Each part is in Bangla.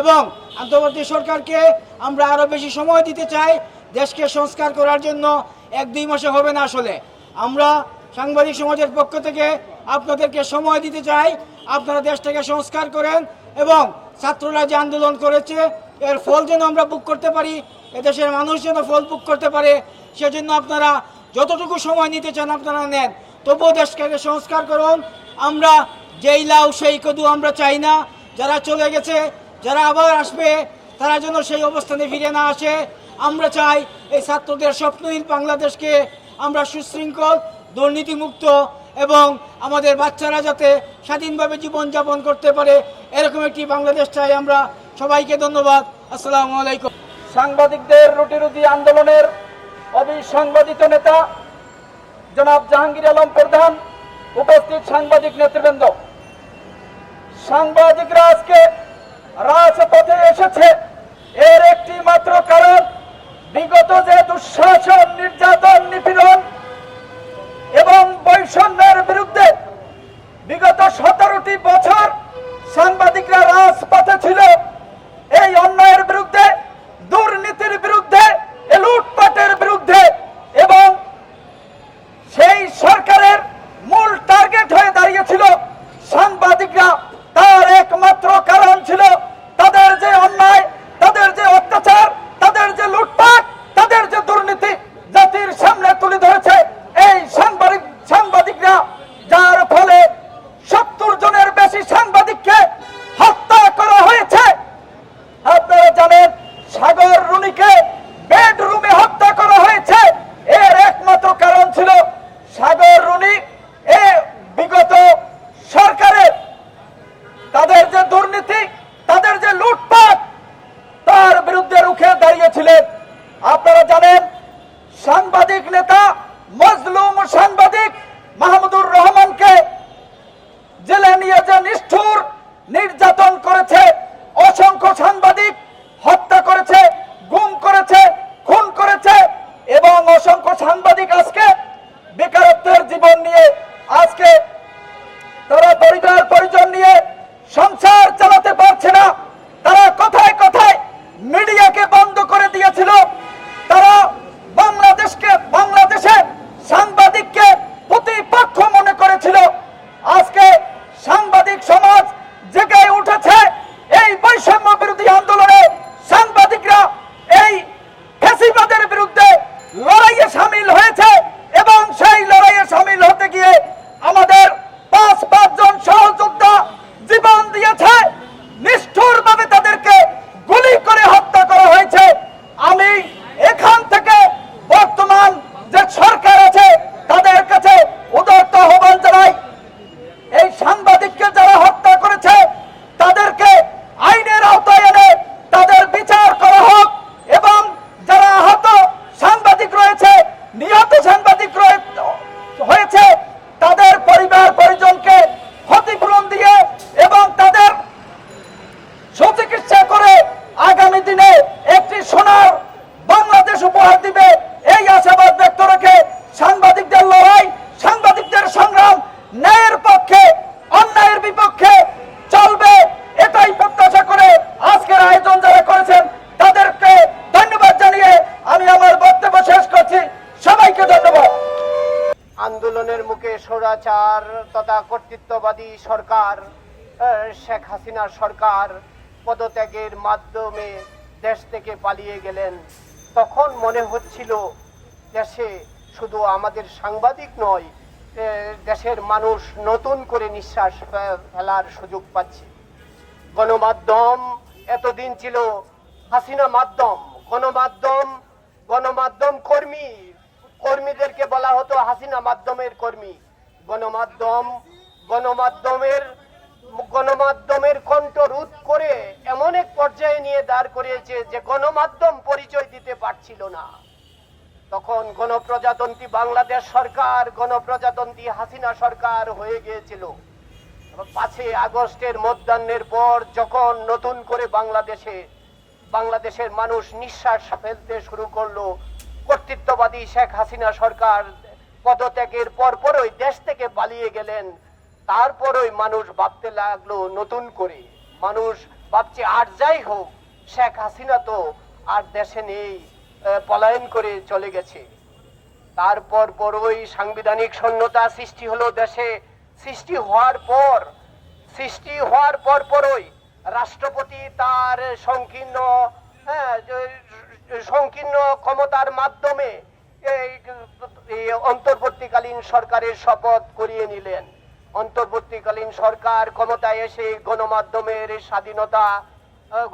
এবং আন্তর্জাতিক সরকারকে আমরা আরও বেশি সময় দিতে চাই দেশকে সংস্কার করার জন্য। এক দুই মাসে হবে না আসলে। আমরা সাংবাদিক সমাজের পক্ষ থেকে আপনাদেরকে সময় দিতে চাই। আপনারা দেশটাকে সংস্কার করেন এবং ছাত্ররা যে আন্দোলন করেছে, এর ফল যেন আমরা বুক করতে পারি, এদেশের মানুষ যেন ফল বুক করতে পারে, সেজন্য আপনারা যতটুকু সময় নিতে চান আপনারা নেন। তবুও দেশকে সংস্কার করুন। আমরা যেই লাউ, সেই কদু আমরা চাই না। যারা চলে গেছে যারা আবার আসবে, তারা যেন সেই অবস্থানে ফিরে না আসে। আমরা চাই এই ছাত্রদের স্বপ্নহীন বাংলাদেশকে আমরা সুশৃঙ্খল, দুর্নীতিমুক্ত এবং আমাদের বাচ্চারা যাতে স্বাধীনভাবে জীবনযাপন করতে পারে, এরকম একটি বাংলাদেশ চাই আমরা। সবাইকে ধন্যবাদ। আসসালামু আলাইকুম। সাংবাদিকদের রুটি রুটি আন্দোলনের অবিসংবাদিত নেতা জনাব জাহাঙ্গীর আলম প্রধান, উপস্থিত সাংবাদিক নেতৃবৃন্দ। সাংবাদিকরা আজকে এসেছে এর একটি মাত্র কারণ বিগত যে দুঃশাসন নির্যাতন স্বৈরাচার তথা কর্তৃত্ববাদী সরকার শেখ হাসিনার সরকার পদত্যাগের মাধ্যমে দেশ থেকে পালিয়ে গেলেন। তখন মনে হচ্ছিল দেশে শুধু আমাদের সাংবাদিক নয় দেশের মানুষ নতুন করে নিঃশ্বাস ফেলার সুযোগ পাচ্ছে। গণমাধ্যম এতদিন ছিল হাসিনা মাধ্যম, গণমাধ্যম গণমাধ্যম কর্মী। কর্মীদেরকে বলা হতো হাসিনা মাধ্যমের কর্মী। গণমাধ্যম, গণমাধ্যমের গণমাধ্যমের কণ্ঠ রোধ করে এমন এক পর্যায়ে নিয়ে দাঁড় করিয়েছে যে গণমাধ্যম পরিচয় দিতে পারছিল না। তখন গণপ্রজাতন্ত্রী বাংলাদেশ সরকার, গণপ্রজাতন্ত্রী হাসিনা সরকার হয়ে গিয়েছিল। পাঁচই আগস্টের মধ্যাহ্নের পর যখন নতুন করে বাংলাদেশে, বাংলাদেশের মানুষ নিঃশ্বাস ফেলতে শুরু করল, কর্তৃত্ববাদী শেখ হাসিনা সরকার পদত্যাগের পরপরই দেশ থেকে পালিয়ে গেলেন। তারপরই মানুষ ভাবতে লাগল নতুন করে। মানুষ ভাবছে, আর যাই হোক, শেখ হাসিনা তো আর দেশে নেই পলায়ন করে চলে গেছে। তারপর পর ওই সাংবিধানিক শূন্যতা সৃষ্টি হলো দেশে। সৃষ্টি হওয়ার পর, সৃষ্টি হওয়ার পর পরই রাষ্ট্রপতি তার সংকীর্ণ হ্যাঁ সংকীর্ণ ক্ষমতার মাধ্যমে এই অন্তর্বর্তীকালীন সরকারের শপথ করিয়ে নিলেন। অন্তর্বর্তীকালীন সরকার ক্ষমতায় এসে গণমাধ্যমের স্বাধীনতা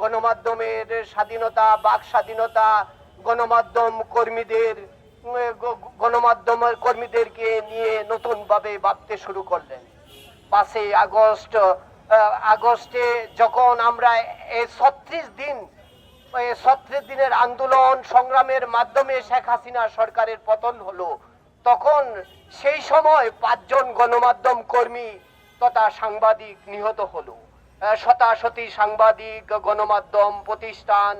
গণমাধ্যমের স্বাধীনতা, বাক স্বাধীনতা, গণমাধ্যম কর্মীদের গণমাধ্যম কর্মীদেরকে নিয়ে নতুনভাবে ভাবতে শুরু করলেন। পাঁচই আগস্ট আগস্টে যখন আমরা এই ছত্রিশ দিন ছত্রিশ দিনের আন্দোলন সংগ্রামের মাধ্যমে শেখ হাসিনা সরকারের পতন হলো। তখন সেই সময় পাঁচজন গণমাধ্যম কর্মী তথা সাংবাদিক নিহত হলো। শতাশতি সাংবাদিক, গণমাধ্যম, প্রতিষ্ঠান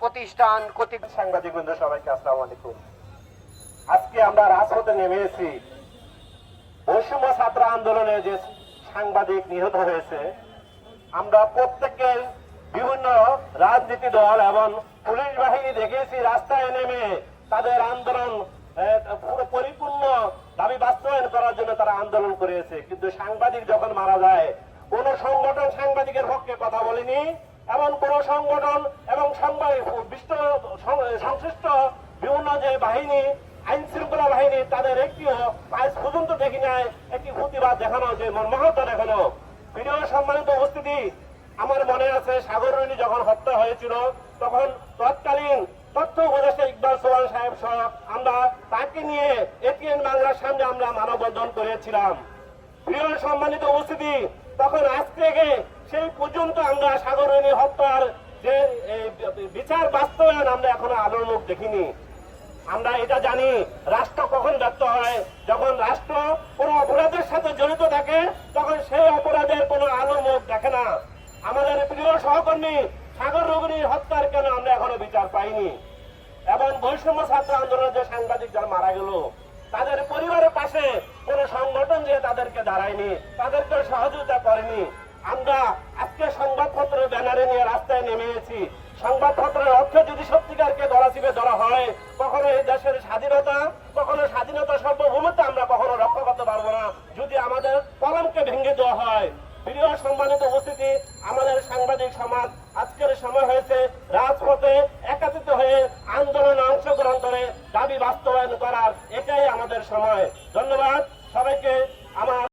প্রতিষ্ঠান কর্তৃক সাংবাদিক বন্ধু সবাইকে আসসালামু আলাইকুম। আজকে আমরা রাজপথে নেমেছি বৈষম্য ছাত্র আন্দোলনে যে সাংবাদিক নিহত হয়েছে, আমরা প্রত্যেকের বিভিন্ন রাজনীতি দল এবং পুলিশ বাহিনী দেখেছি, রাস্তায় নেমে তাদের আন্দোলন পরিপূর্ণ দাবি বাস্তবায়ন করার জন্য তারা আন্দোলন করেছে। কিন্তু সাংবাদিক যখন মারা যায়, কোন সংগঠন সাংবাদিকের পক্ষে কথা বলেনি, এমন কোন সংগঠন এবং সংশ্লিষ্ট বিভিন্ন যে বাহিনী, আইন শৃঙ্খলা বাহিনী, তাদের একটিও আজ পর্যন্ত দেখি নাই, একটি প্রতিবাদ দেখানো যে মর্মাহত দেখানো। প্রিয় সম্মানিত উপস্থিতি আমার মনে আছে, সাগর রুনি যখন হত্যা হয়েছিল, তখন তৎকালীন তথ্য উপদেষ্টা ইকবাল সোহান সাহেব সহ আমরা তাকে নিয়ে এটিএন বাংলার সামনে আমরা মানববন্ধন করেছিলাম। প্রিয় সম্মানিত উপস্থিতি, তখন আজ থেকে সেই পর্যন্ত আমরা সাগরণী হত্যার যে বিচার বাস্তবায়ন আমরা এখনও আলোর মুখ দেখিনি। আমরা এটা জানি, রাষ্ট্র কখন ব্যর্থ হয়, যখন রাষ্ট্র কোনো অপরাধের সাথে জড়িত থাকে, তখন সেই সহকর্মী সাগর রোগিনীর হত্যার কেন আমরা এখনও বিচার পাইনি? এবং বৈষম্য ছাত্র আন্দোলনের যে সাংবাদিক যারা মারা গেল, তাদের পরিবারের পাশে কোন সংগঠন যে তাদেরকে দাঁড়ায়নি, তাদেরকে সহযোগিতা করেনি। আমরা আজকে সংবাদপত্র ব্যানারে নিয়ে রাস্তায় নেমে এসেছি। সংবাদপত্রের অর্থ যদি সত্যিকারকে ধরা চিপে ধরা হয়, কখনো এই দেশের স্বাধীনতা, কখনো স্বাধীনতা সার্বভৌমত্ব আমরা কখনো রক্ষা করতে পারব না। যদি আমাদের কলমকে ভেঙে প্রিয় সম্মানিত উপস্থিতি, আমাদের সাংবাদিক সমাজ, আজকের সময় হয়েছে রাজপথে একাত্রিত হয়ে আন্দোলনে অংশগ্রহণ করে দাবি বাস্তবায়ন করার এটাই আমাদের সময়। ধন্যবাদ সবাইকে, আমার